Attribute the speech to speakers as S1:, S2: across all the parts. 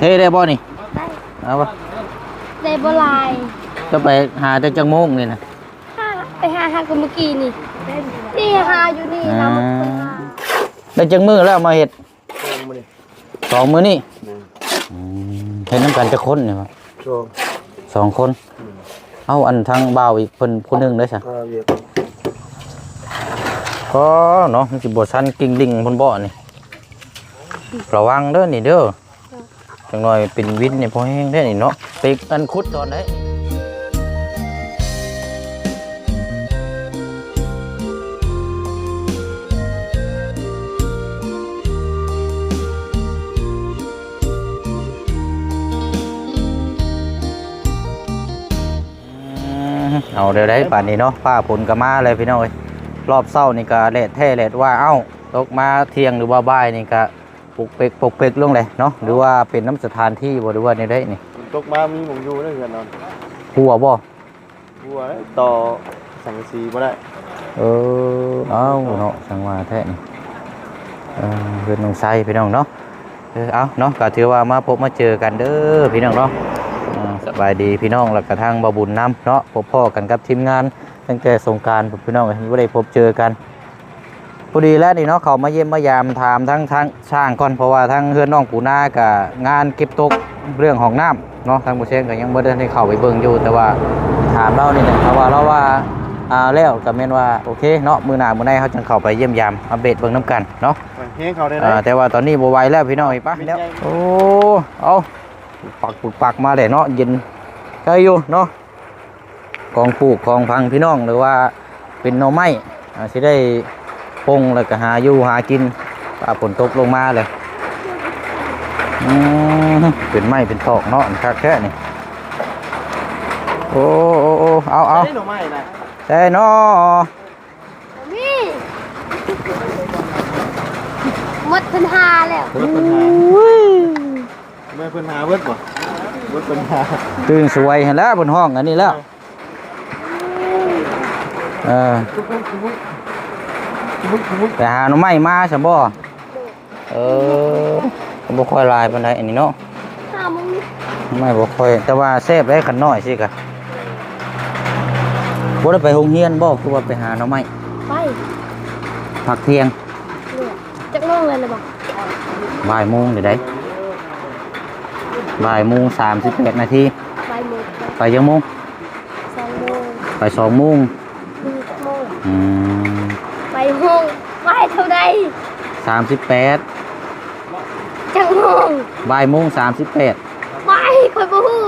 S1: เทได้บ่นี่
S2: ได้
S1: เอาบ่
S2: ได้บหลาย
S1: จะไปหาแต่จังโมงนี่นะ
S2: ห้าไปหาหากันเมื่อกี้นี่นี่หาอยู่นี่
S1: อ่า
S2: ทำคนหา
S1: ได้จังมือแล้วมาเฮ็ดสองมื้อนี่อืมเฮ็ดน้ำกันจะคนนี่บ่
S3: โชว์
S1: สองคน เอาอันทางบ่าวอีกเพิ่นผู้หนึงได้ซะ
S3: ข้าวเวียด
S1: ก็เนาะมันสิบ่ซันกิ่งดิ่งเพิ่นบ่นี่ระวังเด้อนี่เด้อ จังหน่อยเป็นวินนี่ยพอแห้งได้นี่เนาะไปอันขุดตอนไหนเอาเดี๋ยวได้ป่านนี้เนาะฟ้าฝนก็มาเลยพี่น้องเอ้ยรอบเศร้านี่ก็แดดแท้แดดว่าเอ้าตกมาเที่ยงหรือว่าบ่ายนี่ก็ ปลุกเปกปลุกเปกลงเลยเนาะหรือว่าเป็นน้ำสถานที่บ่หรือว่าในได้นี่
S3: ฝนตกมามีหมองอยู่ได้เงินนอน
S1: หัวบ่
S3: หัวต่อสังกะสีบ่ได้
S1: เออเอ้าเนาะสังว่าแท้นี่เออเพื่อนน้องไซพี่น้องเนาะเออเอาเนาะก็ถือว่ามาพบมาเจอกันเด้อพี่น้องเนาะอ่าสบายดีพี่น้องแล้วก็ทางบาบุญน้ำเนาะพบพ่อกันกับทีมงาน ตั้งแต่สงกรารพี่น้องไม่ได้พบเจอกัน พอดีแล้วนี่เนาะเขามาเยี่ยมมายามถามทั้งทั้งช่างก่อนเพราะว่าทั้งเฮือนน้องปูนากับงานเก็บตกเรื่องของน้ำเนาะทางบุเชงก็ยังไม่ได้ให้เข้าไปเบิ่งอยู่ แต่ว่าถามเรานี่แหละเพราะว่าเราว่าอ่าแล้วก็แม่นว่าโอเคเนาะมือหน้ามือในเขาจังเข้าไปเยี่ยมยามอัปเดตเบิ่งน้ำกันเนาะ
S3: เฮงเขาได้
S1: อ่าแต่ว่าตอนนี้บ่ไหวแล้วพี่น้องปะ
S3: เป็น
S1: เดี๋ยวโอ้เอาปักปุกปักมาเลยเนาะเย็นใกล้อยู่เนาะกองปลูกกองพังพี่น้องหรือว่าเป็นหน่อไม้อ่าสิได้ ปงแล้วก็หาอยู่หากินป่าฝนตกลงมาเลยอืมเป็นไม้เป็นตอกเนาะคักแค่นี่โอ้โอ้โอ้เอาเอา
S3: ได้หน่อไม้นะ
S1: ได้เนาะ
S2: นี่หมดปัญหาแล้ว
S3: เบิดปัญหาไม่ปัญหาเบิดบ่เบิดปัญหา
S1: ตื่นสวยเห็นแล้วบนห้องอันนี้แล้วเออ
S3: ทุกทุกทุกทุกทุกทุก
S1: แต่หาหน่อไม้มาใช่บ่เออก็บ่ค่อยหลายปานใดอันนี้เนาะ
S2: ห้าโมง
S1: หน่อไม้บ่ค่อย แต่ว่าแซ่บได้ขันน้อยสิกะบ่ได้ไปโรงเรียนบ่คือว่าไปหาหน่อไม้
S2: ไป
S1: พักเที่ยง
S2: เหลือจักโมงเลยเลยบอก
S1: บ่ายโมงเดี๋ยวได้บ่ายโมง38นาที
S2: ไปโมง
S1: ไปยังโมง
S2: สองโมง
S1: ไป2โมง
S2: หนึ่งโมง
S1: อืม
S2: ไปโมงไปเท่าใด
S1: 38
S2: จักโมง
S1: บ่ายโมง38
S2: ไปคอยบ่ฮู้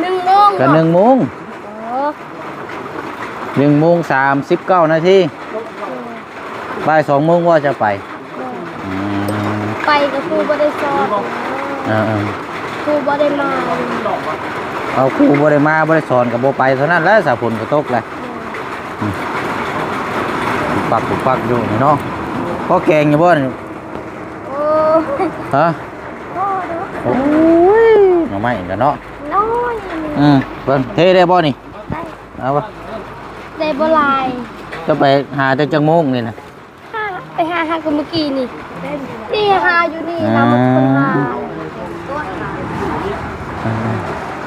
S2: หนึ่งโมง
S1: ก็1โมง
S2: โอ้
S1: หนึ่งโมงสามสิบเก้านาทีบ่ายสองโมงว่าจะไปอืม
S2: ไปกับครูบ่ได้สอน
S1: เออ
S2: ครูบ่ได้มา
S1: ๆเอาครูบริมาบริสอนกับโบไปเท่านั้นแหล้วสาผลก็ตกเลย ปักปุกปักอยู่นี่เนาะพ่อแกงอยู่บ่นี่
S2: โอ้
S1: ฮะ
S2: โอ้เด้อ
S1: โอ้ยหน่อไม้กันเนาะ
S2: น้อย
S1: อืมเบิ่งเทได้บ่นี่
S2: ได้
S1: เอาปะ
S2: ได้บ่หลาย
S1: จะไปหาแต่จังโมงนี่นะ
S2: ห้าไปหาหากันเมื่อกี้นี่นี่หาอยู่นี่
S1: อ่า
S2: ทำคนหา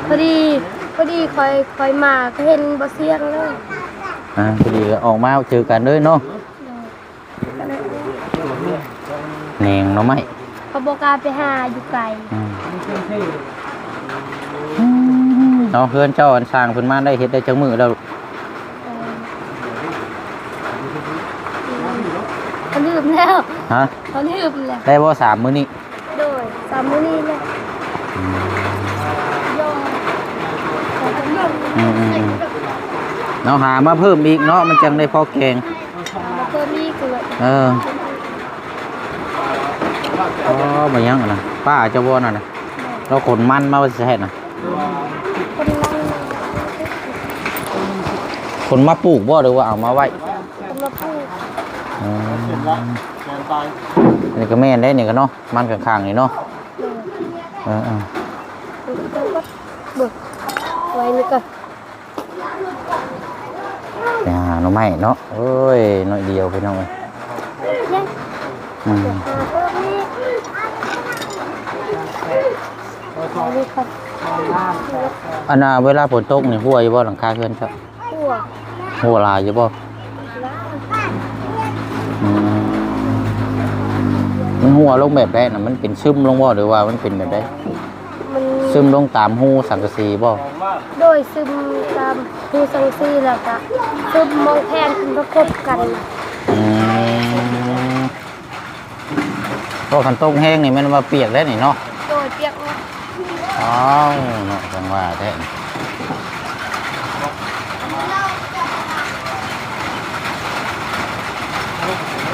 S2: พอดีพอดีคอยคอยมาก็เห็นบ่เสียงเลย
S1: อ่าพอดีก็ออกมาเจอกันเลยเนาะ แหนงหน่อไม้
S2: เขาบอกกล้าไปหาอยู่ไกล
S1: อืมเนาะเพื่อนเจ้าอันสร้างเพิ่นมาได้เฮ็ดได้จังมือแล้ว
S2: เขาลืมแล้ว
S1: ฮะ
S2: เขาลืมแล้ว
S1: ได้บ่สามมื้อนี้
S2: โดยสามมื้อนี้เลยโยมขอบคุณมาก
S1: อืมอืมอืมเนาะหามาเพิ่มอีกเนาะมันจังได้พอแกง
S2: มาเพิ่มอีกเลย
S1: เออ อ๋อบ่ยังนะป้าเจะบ่นั่นน่ะเราขนมันมาว่าสิเฮ็ดน่ะ
S2: คนนะ
S1: ขนมาปลูกบ่หรือว่าเอามาไว้
S2: คนมาพูด
S1: อืม
S3: เห็นละแกนตาย
S1: อันนี้ก็แม่นได้นี่ก็เนาะมันข้างๆนี่เนาะ
S2: เลย
S1: เออ
S2: เบิกไว้นี่ก็
S1: ๆไปหาหน่อไม้เนาะเอ้ยน้อยเดียวพี่น้องเอ้ย
S2: ยัง
S1: อืม
S2: หาเพิ่มนี่ อันนี้ครับ
S1: อันน่ะเวลาฝนตกนี่หัวอยู่บ่หลังคาเฮือนครับ
S2: หัว
S1: หัวลายอยู่บ่
S2: ล้าง
S1: อืมมันหัวลงแบบใดน่ะมันเป็นซึมลงบ่หรือว่ามันเป็นแบบใด
S2: มัน
S1: ซึมลงตามหูสังกะสีบ่
S2: โดยซึมตามภูสังซีแล้วก็ซึมมองแพงขึ้นประกบกันน่ะ
S1: อืมก็คันตกแห้งนี่มันว่าเปียกได้นี่เนาะ
S2: โดยเปียก นะ
S1: อ้าวเนาะจังว่าแท้นี่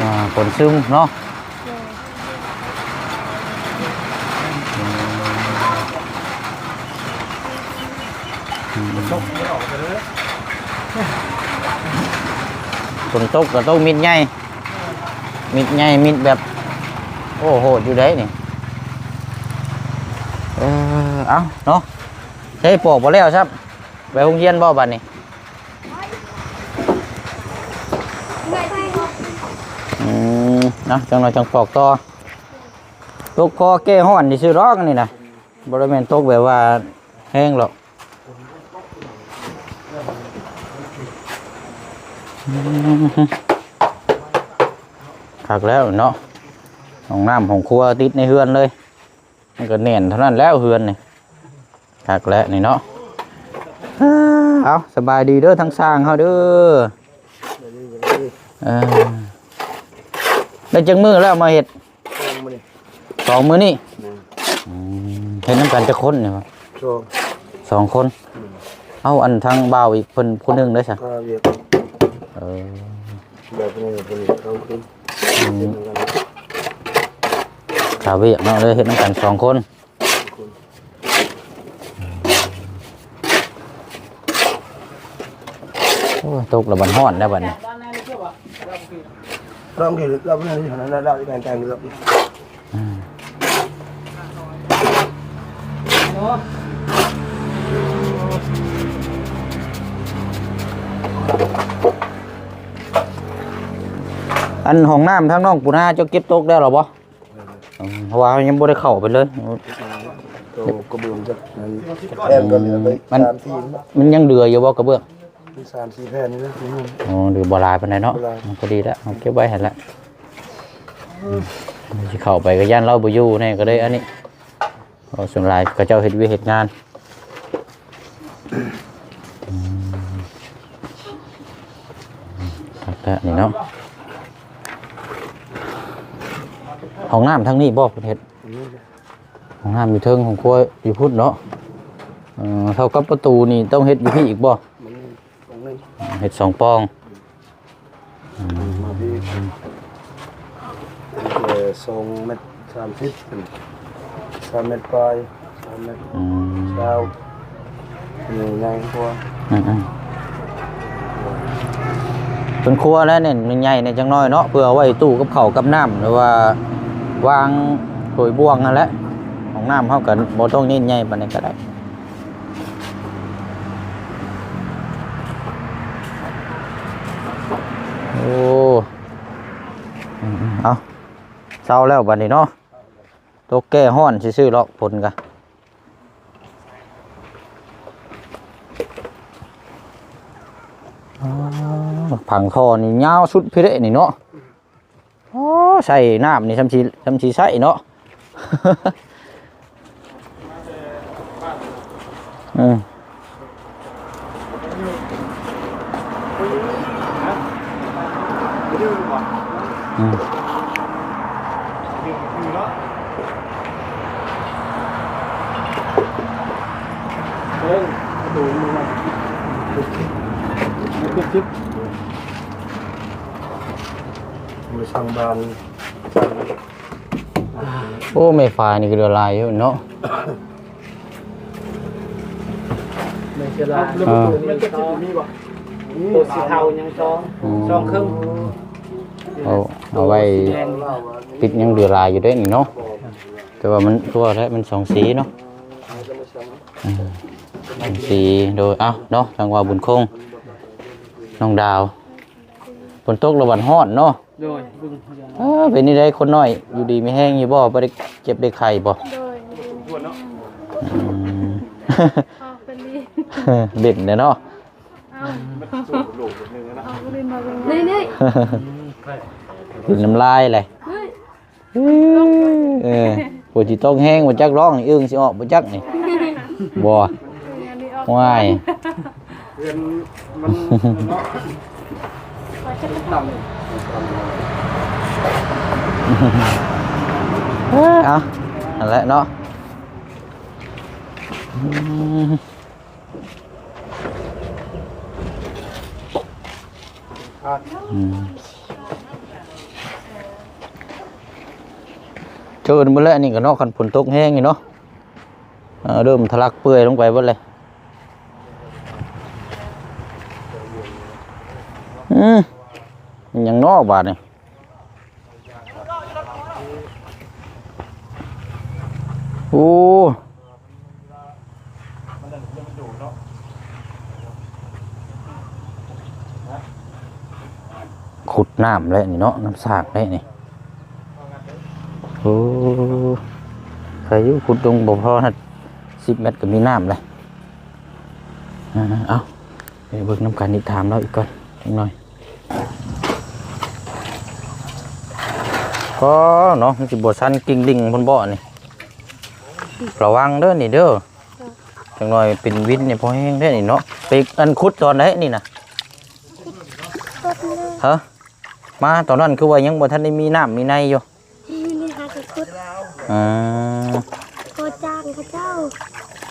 S1: อ่าฝนซึมเน เอาเนาะใช้ปอกบ่แล้วครับไปโรงเรียนบ่บัดนี้อืมนะจังหน่อยจังปอกต่อตกคอแก้ห้อนนี่ซื้อรอกอันนี่นะบริเวณตกแบบว่าแห้งหรอกคักแล้วเนาะห้องน้ำของครัวติดในเฮือนเลย มันก็แน่นเท่านั้นแล้วเฮือนนี่ คักแล้วนี่เนาะเอาสบายดีเด้อทั้งสร้างเขาเด้อเออได้จังมือแล้วมาเห็ดสองมือนี่เห็นน้ำกันจะคนเนี่ยวะ
S3: โชว์
S1: สองคน เอาอันทางบ่าวอีกคนคนหนึ่งด้วยสิ
S3: ข้าวเวียด
S1: เออ
S3: แบบนี้แบบนี้เขาขึ้น
S1: อืมขาวเวียกเนาะเลยเห็นน้ำกันสองคน โอ้ย ตกระบันห้อนได้บัดนี้
S3: รอบกี่รอบนี้เท่านั้นแล้วเราการการรอบ
S1: อันห้องน้ำทั้งน้องปูนาเจ้าเก็บตกได้หรอบ่อืมเพราะว่ายังบ่ได้เข้าไปเลย
S3: โตกระเบื้องจากนั้นแผ่นก็เหลือไปสามสี่
S1: มันยังเดืออยู่บ่กระเบื้อง
S3: มีสามสี่แผ่นนี่นะที่นู่น
S1: อ๋อเดือบ่หลายปานใดเนาะ
S3: บ่หลาย
S1: มันก็ดีแล้วเอาเก็บไว้หั่นละสิเข้าไปก็ย่านเราบ่อยู่แน่ก็เลยอันนี้เอาส่วนหลายก็เจ้าเฮ็ดเวียกเฮ็ดงานอืมครับแล้วนี่เนาะห้องน้ำทั้งนี้บ่เพิ่นเฮ็ดห้องน้ำอยู่เทิงของครัวอยู่พุทธเนาะเอ่อเท่ากับประตูนี่ต้องเฮ็ดอยู่พี่อีกบ่
S3: มันตรงนี้
S1: เฮ็ดสองปอง
S3: มาที่เอ่อสองเมตรสามสิบสามเมตรปลายสามเมตร
S1: อืม
S3: เช้าอยู่ในครัว
S1: อืมอืมเป็นครัวแล้วเนี่ยมันใหญ่เนี่ยจังน้อยเนาะเพื่อเอาไว้ตู้กับข้าวกับน้ำหรือว่าวางโถยบ่วงนั่นแหละของน้ำเฮากันบ่ต้องนี่ใหญ่ปานนี้ก็ได้ โอ้เอาเศร้าแล้วบัดนี้เนาะตกแก้ห้อนซื่อๆหรอกผลกะผังคอนี่ยาวสุดพี่เด้นี่เนาะโอ้ใส่น้ำนี่ทำชีทำชีใส่เนาะอืมอืม
S3: เฮ้ยดูมือมาคิดคิดมือช่างบาน
S1: โอ้ไม่ฟ้านี่ก็เดือดลายอยู่เนาะ
S4: ไม่เชื่อได้
S1: อ่า
S3: มันจะมีบ่
S4: ตัวสีเทายังจอง
S1: อืม
S4: จองครึ่ง
S1: เอาเอาไว้ติดยังเดือดลายอยู่ได้นี่เนาะแต่ว่ามันตัวแท้มันสองสีเนาะอืมสองสีโดยเอ้าเนาะทางว่าบุญคงน้องดาวฝนตกระบันฮอดเนาะ
S4: โดยบึ้ง
S1: เอ้อเป็นนี่ได้คนน้อย อยู่ดีไม่แห้งอยู่บ่บ่ได้เจ็บได้ไข้บ่
S2: โดย
S1: ออืม
S2: ออกเป็นนี่
S1: เด่นเลยเนาะ
S2: เอานี่นี่
S1: กินน้ำลายเลย
S2: เฮ้ย
S1: เออปวดจีต้องแห้งปวดจักร้องนี่อึ้งสิออกปวดจักนี่บ่
S2: อันนี้ออก
S1: ว่าย
S3: เรียนมันเนาะต่ำ
S1: เออเอานั่นแหละเนาะอืมอืม เจอมาแล้วอันนี่ก็เนาะคันฝนตกแห้งอยู่เนาะเริ่มทะลักเปื่อยลงไปเบิดเลยอืมยังนอกบาดนี่โอ้ขุดน้ำเลยนี่เนาะน้ำสากเลยนี่ โอ้ใครอยู่ขุดตรงบ่พอนะสิบเมตรก็มีน้ำเลยอ่าเอาไปเบิกน้ำกันนิทามเราอีกก่อนจังหน่อยก็เนาะมันสิบชันกิ่งดิ่งบนบ่อนี่ระวังเด้อนี่เด้อจังหน่อยเป็นวินนี่พอแห้งได้อนี่เนาะไปอันขุดตอนไหนนี่นะ
S2: ต้นเลย
S1: ฮะมาตอนนั้นคือว่ายังบ่ทันได้มีน้ำมีในอยู่
S2: นี่นี่หาจะคุด
S1: อ่า
S2: โคจ้างพระเจ้า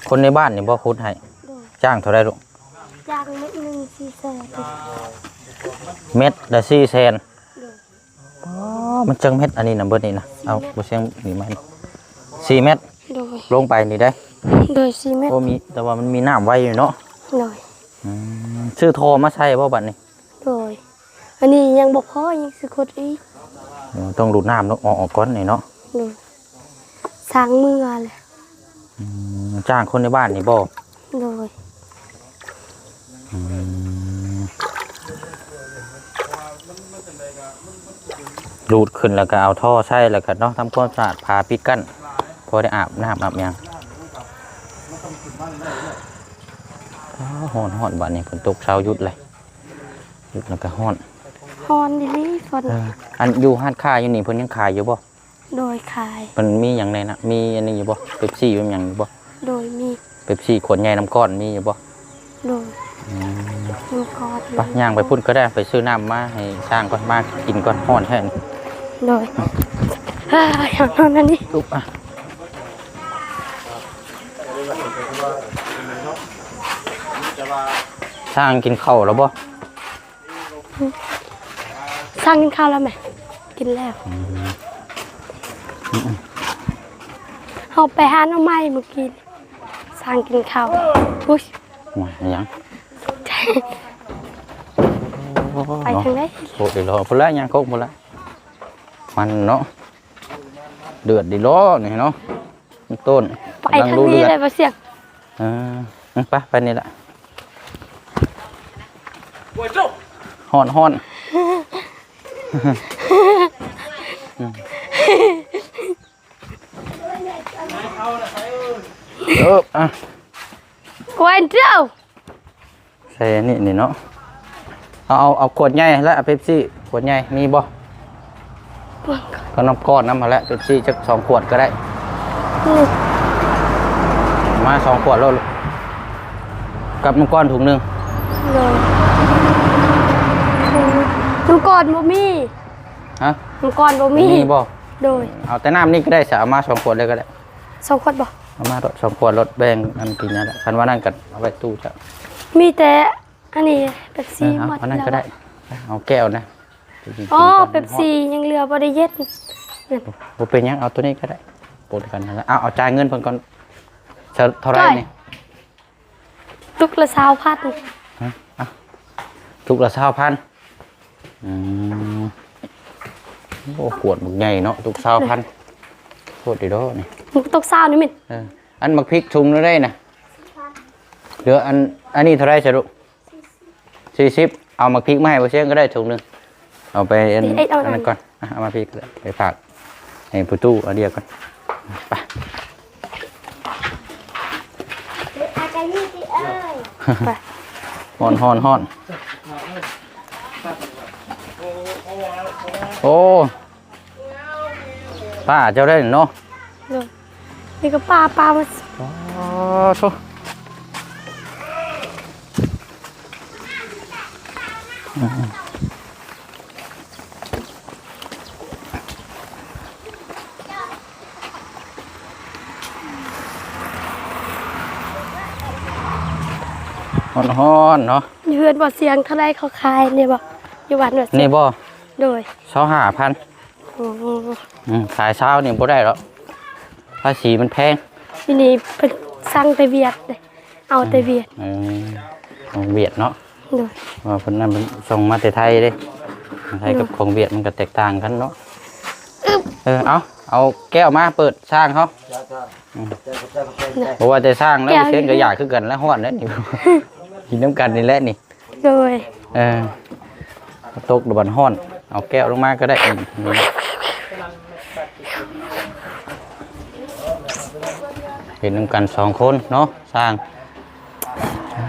S1: คนในบ้านนี่บ่ขุดให้
S2: โดย
S1: จ้างเท่าไรลูก
S2: จ้างเม็ดหนึ่งสี่แสน
S1: เม็ดละสี่แสน
S2: โดย
S1: อ๋อมันจังเม็ดอันนี้นะเบิดนี่นะเอาบ่เสียงนี่มาสี่เม็ด
S2: โดย
S1: ลงไปนี่ได้
S2: โดยสี่เม็ด
S1: โอ้มีแต่ว่ามันมีน้ำไว้อยู่เนาะ
S2: โดย
S1: อืมชื่อโทรมาใช่บ่บัดนี้
S2: โดยอันนี้ยังบอกพ่อยังสิคุดอีก
S1: เออต้องดูดน้ำเนาะออกออกก่อนนี่เนาะ
S2: โดย สร้างเมือเลย
S1: อืมจ้างคนในบ้านนี่บ่
S2: โดย
S1: อืมดูดขึ้นแล้วก็เอาท่อใส่แล้วก็เนาะทำความสะอาดพาปิดกั้นพอได้อาบน้ำอาบหยังอ้าวฮ้อนฮ้อนบ้านนี้ฝนตกเช้าหยุดเลยหยุดแล้วก็ฮ้อน
S2: ฮอนดิลี่ฝน
S1: เอออันอยู่ห้านค้าอยู่นี่เพิ่นยังขายอยู่บ่
S2: โดยขาย
S1: มันมีหยังในนะมีอันนี้อยู่บ่เป๊ปซี่เป็นหยังอยู่บ่
S2: โดยมี
S1: เป๊ปซี่ขวดใหญ่น้ำก้อนมีอยู่บ่
S2: โดย
S1: อืม
S2: มีคอด
S1: ไปย่างไปพุ่นก็ได้ไปซื้อน้ำมาให้สร้างก่อนมากินก่อนฮ้อนแท้นี่
S2: โดยเฮ้ยอย่างนั้นอันนี้
S1: ลุกอะสร้างกินข้าวแล้วบ่
S2: สร้างกินข้าวแล้วไหมกินแล้ว เอาไปหาหน่อไม้เมื่อกี้สร้างกินข้าวอุ้ย
S1: ว่าหยัง
S2: ไปทางไหน
S1: โอ้ดีรอพุ่นละย่างโคกพุ่นละมันเนาะเดือดดีล้อนี่เนาะต้น
S2: ไป
S1: กำลัง
S2: ทาง
S1: ดู
S2: นี้
S1: เดือด
S2: เลยปะเสียง
S1: เออไปไปนี่แหละฮ้อนฮ้อน เอออะ
S2: กวนเจ้า
S1: ใส่อันนี่นี่เนาะ เอาเอาเอาขวดใหญ่และเป๊ปซี่ขวดใหญ่มีบ่ก็น้ำก้อนน้ำมาแล้วเป๊ปซี่จักสองขวดก็ได้
S2: นี่
S1: มาสองขวดแล้วลูกกับน้ำก้อนถุงหนึ่ง
S2: เลยน้ำก่อนบ่มี
S1: ฮะ
S2: น้ำก่อนบ่มี
S1: มีบ่
S2: โดย
S1: เอาแต่น้ำนี่ก็ได้สเอามาสองขวดเลยก็ได้
S2: สองคนบ่
S1: เอามารถสองขวดรถแบ่งอันกินนั่นแหละคันว่านั่นกันเอาไว้ตู้จะ
S2: มีแต่อันนี้เป๊ป
S1: เอ
S2: ซี่
S1: อเอา
S2: หมด
S1: เอานั่น
S2: แล้ว
S1: ก็ได้ เอาแก้วนะไปกิน
S2: อ๋อ
S1: ก่น
S2: เป๊ปซี่ยังเหลือบ่ได้เย็ดนั่น
S1: บ่เป็นหยังเอาตัวนี้ก็ได้ปนกันนั่นแหละเอาเอาจ่ายเงินเพิ่นก่อนเท่าเท่าไหรนี่
S2: ตุกละสาวพัน
S1: ฮะอะทุกละเท่าพันอืมโอ้ขวดบักใหญ่เนาะทุกเท่าพันโคตรดีเด้อนี่
S2: หมูตกสาวนี่มิน
S1: เอออันมักพริกชุงนั่นได้นะเหลืออันอันนี้เท่าไหรสรุปสี่สิบเอามักพริกมาให้บ่เชียงก็ได้ถุงหนึงเอาไปอันอันนั้นก่อนอะเอามาพริกเลยไปฝากให้ผู้ตู้เอาเดียวก่อนไป
S2: กันนี่สิเอ้ย
S1: ฮ้อนฮ้อนฮ้อนโอ้ป้าเจ้าได้เนาะ
S2: เลย นี่ก็ปลาปลามา
S1: อ๋อโธ่ฮ้อนฮ้อนๆเนาะ
S2: เฮือนบ่เสียงเท่าไรเขาขายเนี่ยบ่อยู่บ้านบ่เสียง
S1: นี่บ่
S2: โดย
S1: เช้าห้าพัน
S2: โอ้โห
S1: ขายเช้านี่บ่ได้หรอก ภาษีมันแพง
S2: ที่นี่เป็นสั่งแต่เวียดเลยเอาแต่เวียด
S1: เออของเวียดเนาะ
S2: โดย
S1: ว่าเพิ่นนั้นมันส่งมาแต่ไทยเด้ของไทยกับของเวียดมันก็แตกต่างกันเนาะเออเอาเอาแก้วมาเปิดสร้างเขาเพราะว่าจะสร้างแล้วเสียงก็อยากคือกันแล้วฮ้อนแล้วนี่กินน้ำกันนี่แหละนี่
S2: โดย
S1: เออตกดบันฮ้อน เอาแก้วลงมาก็ได้อืม เห็นน้ำกันสองคนเนาะสร้างอ่า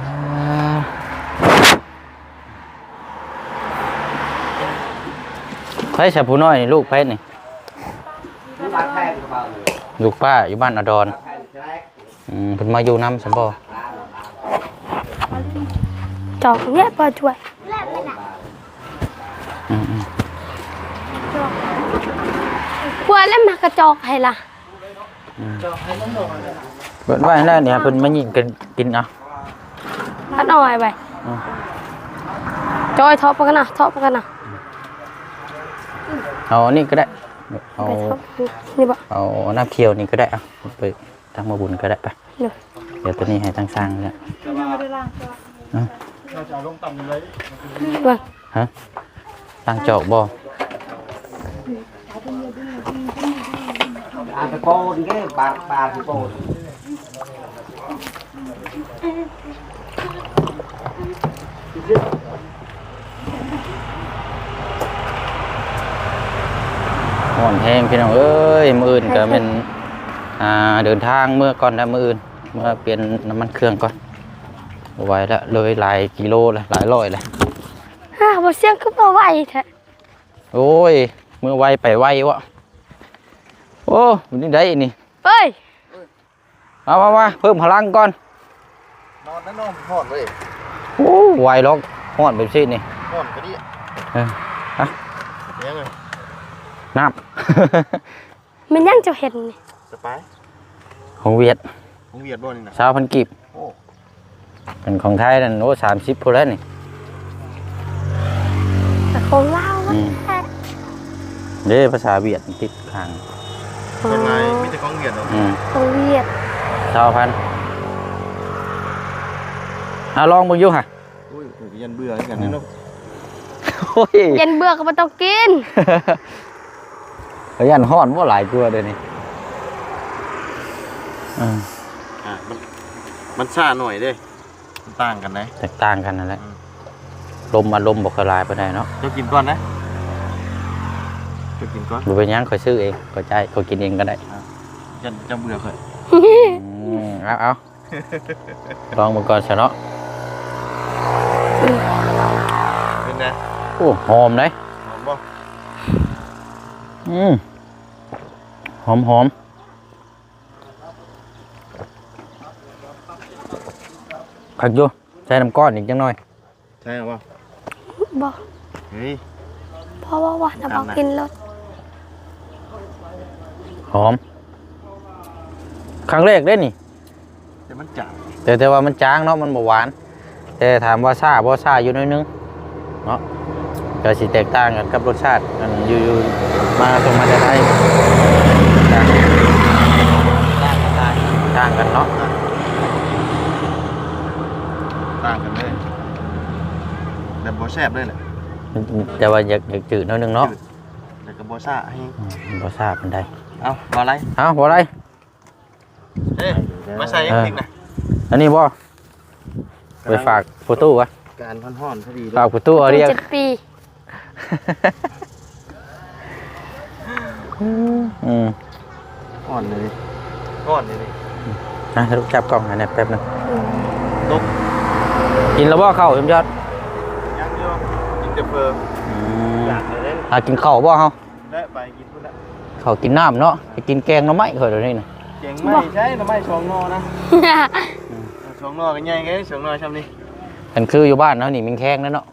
S1: ไผชาผู้น้อยนี่ลูกไผนี่ลูกป้าอยู่บ้านอดรอืมเพิ่นมาอยู่น้ำสมบ่
S2: จอกเนี่ยพอช่วย
S1: อืมอืม
S2: กลั วแล้วมากระจอกให้ล่ะ
S1: เพิ่นว่าแล้วเนี่ยเพิ่นมายิงกันกินเอา
S2: พัดเอาไว้ไป
S1: อืม
S2: จอยทอปกันนะทอปกันนะ
S1: เอาอันนี่ก็ได้เอา
S2: นี่บ่
S1: เอาน้ำเคียวนี่ก็ได้เอาไปตั้งมาบุญก็ได้ไป
S2: เดี๋ยว
S1: เดี๋ยวตัวนี้ให้ตั้งสร้างแล้ว
S2: เบิ่ง
S1: ฮะตั้งจอกบ่
S4: อาไปโปนแค่ปลาปลาไปโปน
S1: ห่อนแห้งพี่น้องเอ้ยมื้ออื่นก็เป็นอ่าเดินทางเมื่อก่อนนะมื้ออื่นเมื่อเปลี่ยนน้ำมันเครื่องก่อนบ่ไหวแล้วเลยหลายกิโลเลยหลายร้อยเลย
S2: ฮ่าบ่เสียงคือบ่ไหวแท้
S1: โอ้ยมือไวไปไววะ โอ้มันนี่ได้อีกนี่
S2: เอ้ย
S1: มามามาเพิ่มพลังก่อน
S3: นอนนั่นนอนหอดเลย
S1: โอ้ไวล็อกฮอดแบบนี้นี่
S3: หอดก็ดิ
S1: เออฮะ
S3: ยังไง
S1: น้
S2: มันยังจะเห็นนี่
S3: สบายำ
S1: ของเวียด
S3: ผมเวียดบ่นี่นะ
S1: ชาวพันกีบ
S3: โอ้
S1: เป็นของไทยนั่นโอ้สามสิบพอแล้วนี่
S2: แต่ของลาวมัน
S1: อืม
S2: แท้
S1: เด้ภาษาเวียดติดข้าง
S3: เป็นไงมีแต่ของเวียดเนาะ
S1: อืม
S2: ของเวียด
S1: ชาวพันเอาลองมึงอยู่ฮะ
S3: อุ้ยผมยันเบื่อกันนี่เนาะ
S1: โอ้ย
S2: เย็นเบื่อก็บ่ต้องกิน
S1: ขยันฮ้อนว่าหลายกลัวเดี๋ยวนี้อืม
S3: อะมันมันซ่าหน่อยเด้มันต่างกันนะ
S1: แตกต่างกันนั่นแหละลมอารมณ์บอกลายไปได้เนาะ
S3: เจ้ากินก่อนนะเจ้ากินก่อน
S1: ดูเป็นหยังคอยซื้อเองคอยใจคอยกินเองก็ได้
S3: ยันจะเบื่อเคย
S1: อืมเอาเอาลองมันก่อนเถอะเนาะ
S3: เป็นไง
S1: โอ้หอมเลย
S3: หอมบ่
S1: อืมหอมหอมผักอยู่ใช้น้ำก้อนอีกจังหน่อย
S3: ใช่หรอวะ
S2: บ่
S3: เฮ้ย
S2: เพราะว่าหวานน่ะบ่กินรส
S1: หอม ครั้งแรกได้นี่
S3: แต่มันจัด
S1: แต่แต่ว่ามันจางเนาะมันบ่หวาน แต่ถามว่าซ่าบ่ซ่าอยู่หน้อยนึงเนาะก็สิแตกต่างกันกับรสชาติอันอยู่อยู่มาตรงมาจะได้ต่างต่างกันเนาะ
S3: ต่างกันเลยแต่บ่แซ่บเลยแหละ
S1: แต่ว่าอยากอยากจืดหน้อยนึงเนาะ
S3: แต่ก็บ่ซ่าให้
S1: อืมบ่ซ่าปานใด
S3: เอาบ่อะไร
S1: เอ้าบ่ได้
S3: เอ้ยมาใส่ยังพริกนะ
S1: อันนี้บ่ไปฝากผู้ตู้วะ
S3: การห่อนๆพอดีเล
S1: ฝาก
S3: ย
S1: ผู้ตู้เอาเรียก
S2: เจ็ดปี
S1: อืม
S3: ห่อนเลยห่อนเลย
S1: นะลูกจับกล้องให้หน่อยแป๊บนึง
S2: อืม
S1: กินแล้วบ่ข้าวชมยอด
S3: ยังอยู่กินแต่เพอ
S1: อืม
S3: อยากเลยเล่น
S1: หากินข้าวบ่เฮา
S3: ได้ไปกิน พุ่นละ
S1: ข้าวกินน้ำเนาะไปกินแกงหน่อไม้ค่อยเดี๋ยวนี้น่ะ
S3: เก่งไม่ใช่ทำไมสองนอนะสองนอกันใหญ่ไงสองนอช่ำนี่
S1: กันคืออยู่บ้านเนาะนี่มันแข้งนั่นเนาะ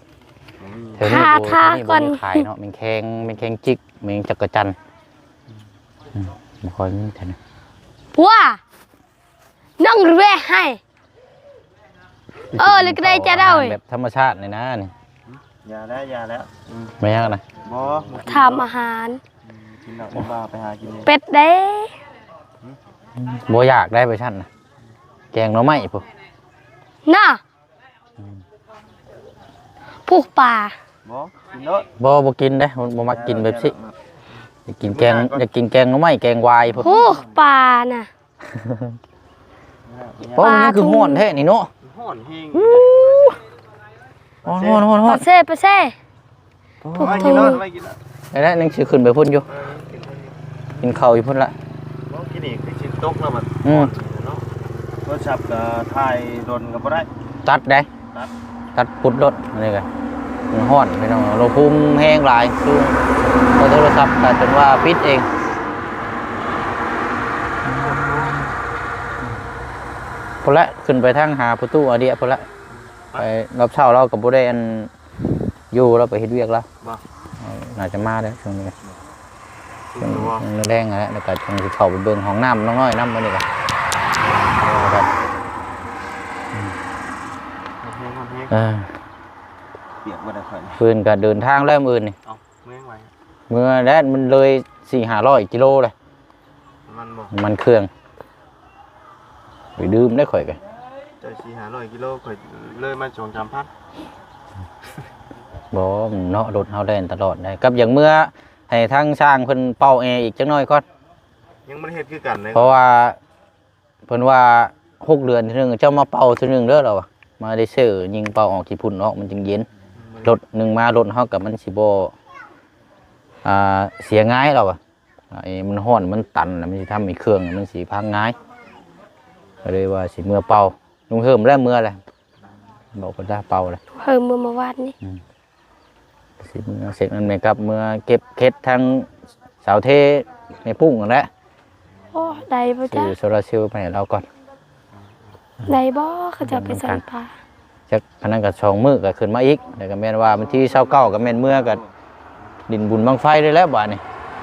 S1: แถวนี้
S2: ทา
S1: โอ้
S2: ทา
S1: แถวนี้
S2: ก่
S1: บ่
S2: อน
S1: มีขายเนาะมันแข้งมันแข้งจิกมันจักรจันทร์อืมบ่ค่อยมีแถวนี้
S2: ว่าน้องเร่ให้ เออเลยก็ได้จะได้เว้ย
S1: แบบธรรมชาติเลยนะนี่
S3: อย่าแล้วอย่าแล้วอืม
S1: ไม่ยากนะ
S3: บอ
S2: ทำอาหาร
S3: กินหนักบ้าไปหากินเอง
S2: เป็ดเด้
S1: บ่อยากได้ไปชั่นนะแกงหน่อไม้พวก
S2: น่ะผูกป่า
S3: บอกินเนาะ
S1: บ่บ่กินเด้บ่บ่มักกินแบบสิอยากกินแกงอยากกินแกงหน่อไม้แกงวายพวก
S2: ผูกป่าน่ะ
S1: เพราะมันนี่คือห้อนแท้นี่เนาะ
S3: ห่อนเฮง
S1: ฮ้อนฮ้อนฮ้อนฮ้อ
S2: ปานเซ่ปาเซ่ ผูก
S3: ไม่
S2: ทู
S3: กินเนาะไม่กินละ
S1: ได้แล้วนึงสิขึ้นไปพุ่นอยู่
S3: เออกิน
S1: กินข้าวอยู่พุ่นละ
S3: บอกกินอีกคือชินตกแล้วมัน
S1: อืม
S3: เนาะโทรศัพท์กับถ่ายโดนกับบ่ได้
S1: ตัดได้
S3: ตัด
S1: ตัดปุดรถอันนี้ก็มันฮ้อนพี่น้องเราภูมิแห้งหลายคือเอาโทรศัพท์ก็จนว่าปิดเองพุ่นละขึ้นไปทางหาประตูอาเดียพุ่นละไปรอบเช้าเรากับบ่ได้อันอยู่เราไปเฮ็ดเวียกแล้ว
S3: บ่
S1: เออ น่าจะมาแล้วช่วงนี้ก็
S3: กินตัว
S1: มันแรงแล้วแล้วก็จังสิเข้าไปเบิ่งห้องน้ำน้องน้อยน้ำมันนี่ก็แล้วก็
S3: เฮงเฮง
S1: เออ
S3: เปียกบ่ได้ค่อย
S1: ปืนก็เดินทางแล้วมื้อนี่
S3: เอาเมื่อยไว้
S1: เมื่อแรกมันเลย4-500กิโลเลย
S3: มันบ่
S1: มันเครื่องไปดื่มได้ข่อยกัน
S3: เจ้าสี่หาร้อยกิโลค่อยเลยมาสองสามพัน
S1: บ่มันเนาะรถเฮาได้ตลอดได้กับอย่างเมื่อให้ทางช่างเพิ่นเป่าแอร์อีกจักหน่อยก่อน
S3: ยังบ่ได้เฮ็ดคือกันเลย
S1: เพราะว่าเพิ่นว่าหกเดือนทีนึงเจ้ามาเป่าทีนึงเด้อเราอะมาได้ซื้อยิงเป่าออกขี้พุ่นออกมันจึงเย็นรถหนึ่งมารถเฮากับมันสิบ่อ่าเสียง่ายเราอะไอ้มันห้อนมันตันน่ะมันสิทำให้เครื่องมันสิพังง่ายก็เลยว่าสิเมื่อเป่าลุงเฮิมแล้วเมื่อแหละบอกว่าได้เป่าเลย
S2: เพิ่มเมื่อมาวานนี่
S1: สิเมื่อเสร็จมันไปกับเมื่อเก็บเคล็ดทางเสาเทในพุ่งนั่นแหละ
S2: โอ้ได้บ่
S1: ซื้
S2: จ้ะ
S1: อโซลาร์เซลล์ไปให้เราก่อน
S2: ได้บ่เขาจะไปใส่ปลา
S1: จักพนันกับชองมือก็ขึ้นมาอีกแล้วก็แม่นว่ามันที่เช้าเก้าก็แม่นเมื่อกับดินบุญบังไฟได้แล้วบ้านนี่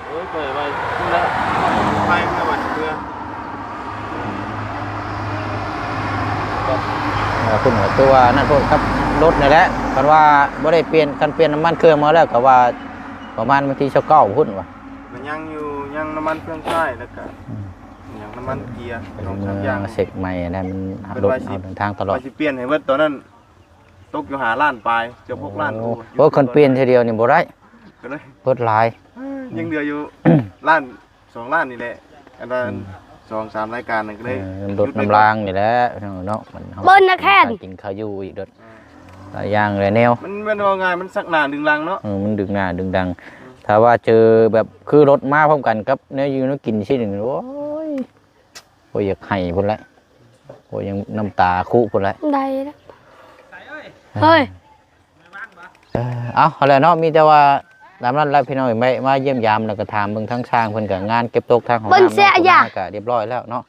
S3: เอ้ยค่อยไปขึ้นแล้วไปไม่ว่าสิเพื่อ
S1: เออคุณก็ตัวนั่นพวกครับ รถนี่แหละกันว่าบ่ได้เปลี่ยนคันเปลี่ยนน้ำมันเครื่องมาแล้วก็ว่าประมาณวันที่เช้าเก้าพุ่นว่ะ
S3: มันยังอยู่ยังน้ำมันเครื่องใช้แล้วก็ยังน้ำมันเกียร์สองสามอย่าง
S1: เสกใหม่นะมันรถเอาเดินทางตลอด
S3: ว่าสิเปลี่ยนให้เบิดตอนนั้นตกอยู่หาล้านปลายเกือบหกล้าน
S1: โอ้โหคนเปลี่ยนทีเดียวนี่บ่ได้
S3: ก็เลย
S1: รถหลาย
S3: ยังเหลืออยู่ล้านสองล้านนี่แหละอันนั้นสองสามรายการนั่นก็เลย
S1: เออรถน้ำรางนี่แหละเนาะมันอา
S2: เบิ้ลนะแค่น
S1: กินข้าวอยู่อีกรถ หลายอย่างเลยแนว
S3: มันมันว่าไงมันสักหนาดึงลังเนาะ
S1: เออมันดึงหน้าดึงดัง ถ้าว่าเจอแบบคือรถมาพร้อมกันกับเนื้อยืนแล้วกินชิ้นหนึ่งโอ้ยโอ้ยอยากให้พุ่นละโอ้ยยังน้ำตาคุพุ่นละ
S2: ได้แล้วเฮ้ย
S1: เออเอาเอาละเนาะมีแต่ว่าตามนั้นแล้วพี่น้องไม่มาเยี่ยมยามแล้วก็ถามเบิ่งทั้งช่างเพิ่นก็งานเก็บตกทางของ
S2: เบิ่ง
S1: น้ำ
S2: เสียอย่า
S1: ก็เรียบร้อยแล้วเนาะ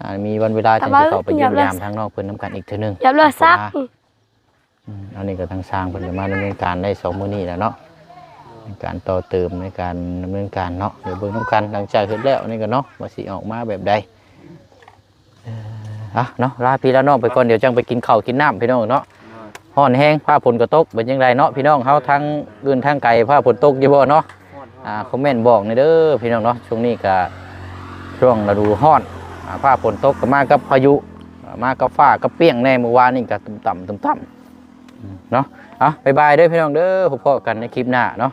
S1: อ่ามีวันเวลา
S2: แต่
S1: จัง
S2: ว่า
S1: จะเข้าไปเยี่ยม
S2: อย่าเลย
S1: ยามทางนอกเพิ่นนํกันอีกเทื่อนึง
S2: อย่าเลยซัก
S1: อันนี้ก็ทางสร้างเพิ่นก็มาดำเนินการได้สองมื้อนี้แล้วเนาะในการต่อเติมในการดำเนินการเนาะเดี๋ยวเบิ่งนํกันหลังจากเสร็จแล้วนี่ก็เนาะว่าสิออกมาแบบใดเอ่ออะเนาะลาพี่แล้วน้องไปก่อนเดี๋ยวจังไปกินข้าวกินน้ำพี่น้องเนาะฮ้อนแห้งผ้าฝนก็ตกเป็นจังไดเนาะพี่น้องเฮาทางอื่นทางไกลผ้าฝนตกอยู่บ่เนาะ อ่าคอมเมนต์บอกหน่อยเด้อพี่น้องเนาะช่วงนี้ก็ช่วงฤดูร้อนอ่าผ้าฝนตกก็มากับพายุอ่ามากับฟ้ากับเปรี้ยงแน่เมื่อวานนี่ก็ตุ่มต่ำตุ่มต่ำ เนาะอะบายบายเด้อพี่น้องเด้อพบกันในคลิปหน้าเนาะ